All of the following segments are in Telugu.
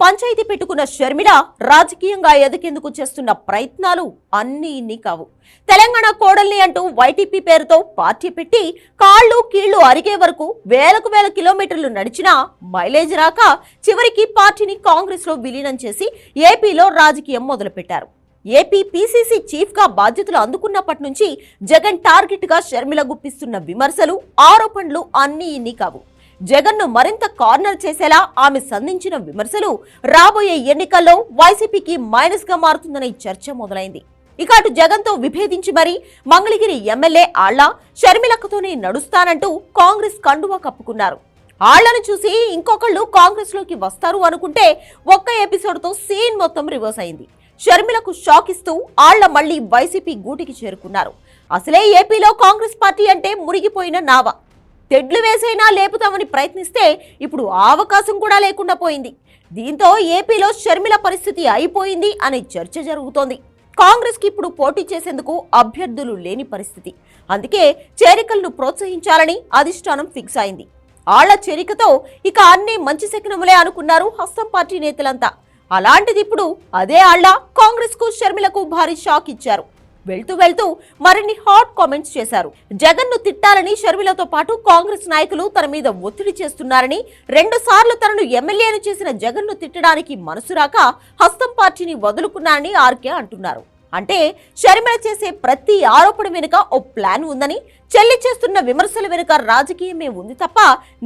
పంచాయతీ పెట్టుకున్న షర్మిల రాజకీయంగా ఎదికేందుకు చేస్తున్న ప్రయత్నాలు అన్ని ఇన్ని కావు తెలంగాణ కోడల్ని అంటూ వైటీపీ పేరుతో పార్టీ పెట్టి కాళ్ళు కీళ్ళు అరిగే వరకు వేలకు వేల కిలోమీటర్లు నడిచినా మైలేజ్ రాక చివరికి పార్టీని కాంగ్రెస్లో విలీనం చేసి ఏపీలో రాజకీయం మొదలుపెట్టారు. ఏపీ పీసీసీ చీఫ్గా బాధ్యతలు అందుకున్నప్పటి నుంచి జగన్ టార్గెట్గా షర్మిల గుప్పిస్తున్న విమర్శలు ఆరోపణలు అన్ని ఇన్ని కావు జగన్ను మరింత కార్నర్ చేసేలా ఆమె సంధించిన విమర్శలు రాబోయే ఎన్నికల్లో వైసీపీకి మైనస్గా మారుతుందనే చర్చ మొదలైంది. ఇక అటు జగన్తో విభేదించి మరీ మంగళగిరి ఎమ్మెల్యే ఆళ్ళ షర్మిలక్కతోనే నడుస్తానంటూ కాంగ్రెస్ కండువా కప్పుకున్నారు. ఆళ్ళను చూసి ఇంకొకళ్ళు కాంగ్రెస్లోకి వస్తారు అనుకుంటే ఒక్క ఎపిసోడ్తో సీన్ మొత్తం రివర్స్ అయింది. షర్మిలకు షాక్ ఇస్తూ ఆళ్ళ మళ్ళీ వైసీపీ గూటికి చేరుకున్నారు. అసలే ఏపీలో కాంగ్రెస్ పార్టీ అంటే మురిగిపోయిన నావ. తెడ్లు వేసైనా లేపుతామని ప్రయత్నిస్తే ఇప్పుడు అవకాశం కూడా లేకుండా పోయింది. దీంతో ఏపీలో షర్మిల పరిస్థితి అయిపోయింది అనే చర్చ జరుగుతోంది. కాంగ్రెస్కి ఇప్పుడు పోటీ చేసేందుకు అభ్యర్థులు లేని పరిస్థితి. అందుకే చేరికలను ప్రోత్సహించాలని అధిష్టానం ఫిక్స్ అయింది. ఆళ్ళ చేరికతో ఇక అన్ని మంచి శకనములే అనుకున్నారు హస్తం పార్టీ నేతలంతా. అలాంటిది ఇప్పుడు అదే ఆళ్ళ కాంగ్రెస్కు షర్మిలకు భారీ షాక్ ఇచ్చారు. వెళ్తూ వెళ్తూ మరిన్ని హాట్ కామెంట్స్ చేశారు. జగన్ను తిట్టాలని షర్మిలతో పాటు కాంగ్రెస్ నాయకులు తన మీద ఒత్తిడి చేస్తున్నారని రెండు సార్లు తనను ఎమ్మెల్యేను చేసిన జగన్ను తిట్టడానికి మనసు రాక హస్తం పార్టీని వదులుకున్నారని ఆర్కే అంటున్నారు. అంటే షర్మిల చేసే ప్రతి ఆరోపణ వెనుక ఓ ప్లాన్ ఉందని చెల్లి చేస్తున్న విమర్శల వెనుక రాజకీయమే ఉంది తప్ప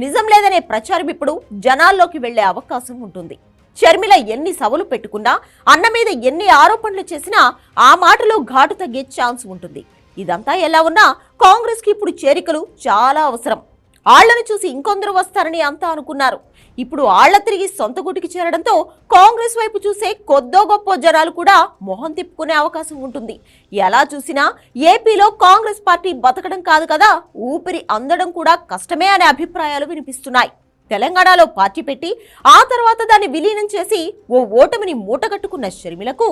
నిజం లేదనే ప్రచారం ఇప్పుడు జనాల్లోకి వెళ్ళే అవకాశం ఉంటుంది. షర్మిల ఎన్ని సవలు పెట్టుకున్నా అన్న మీద ఎన్ని ఆరోపణలు చేసినా ఆ మాటలో ఘాటు తగ్గే ఛాన్స్ ఉంటుంది. ఇదంతా ఎలా ఉన్నా కాంగ్రెస్కి ఇప్పుడు చేరికలు చాలా అవసరం. ఆళ్ళను చూసి ఇంకొందరు వస్తారని అంతా అనుకున్నారు. ఇప్పుడు ఆళ్ళ తిరిగి సొంత గుటికి చేరడంతో కాంగ్రెస్ వైపు చూసే కొద్దో గొప్ప జనాలు కూడా మొహం తిప్పుకునే అవకాశం ఉంటుంది. ఎలా చూసినా ఏపీలో కాంగ్రెస్ పార్టీ బతకడం కాదు కదా ఊపిరి అందడం కూడా కష్టమే అనే అభిప్రాయాలు వినిపిస్తున్నాయి. తెలంగాణలో పార్టీ పెట్టి ఆ తర్వాత దాన్ని విలీనం చేసి ఓ ఓటమిని మూటగట్టుకున్న షర్మిలకు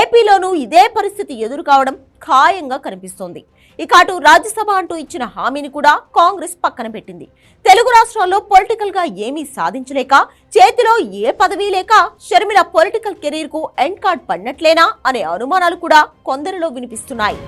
ఏపీలోనూ ఇదే పరిస్థితి ఎదురు కావడం ఖాయంగా కనిపిస్తోంది. ఇక అటు రాజ్యసభ అంటూ ఇచ్చిన హామీని కూడా కాంగ్రెస్ పక్కన పెట్టింది. తెలుగు రాష్ట్రాల్లో పొలిటికల్గా ఏమీ సాధించలేక చేతిలో ఏ పదవి లేక షర్మిల పొలిటికల్ కెరీర్కు ఎండ్ కార్డ్ పడినట్లేనా అనే అనుమానాలు కూడా కొందరిలో వినిపిస్తున్నాయి.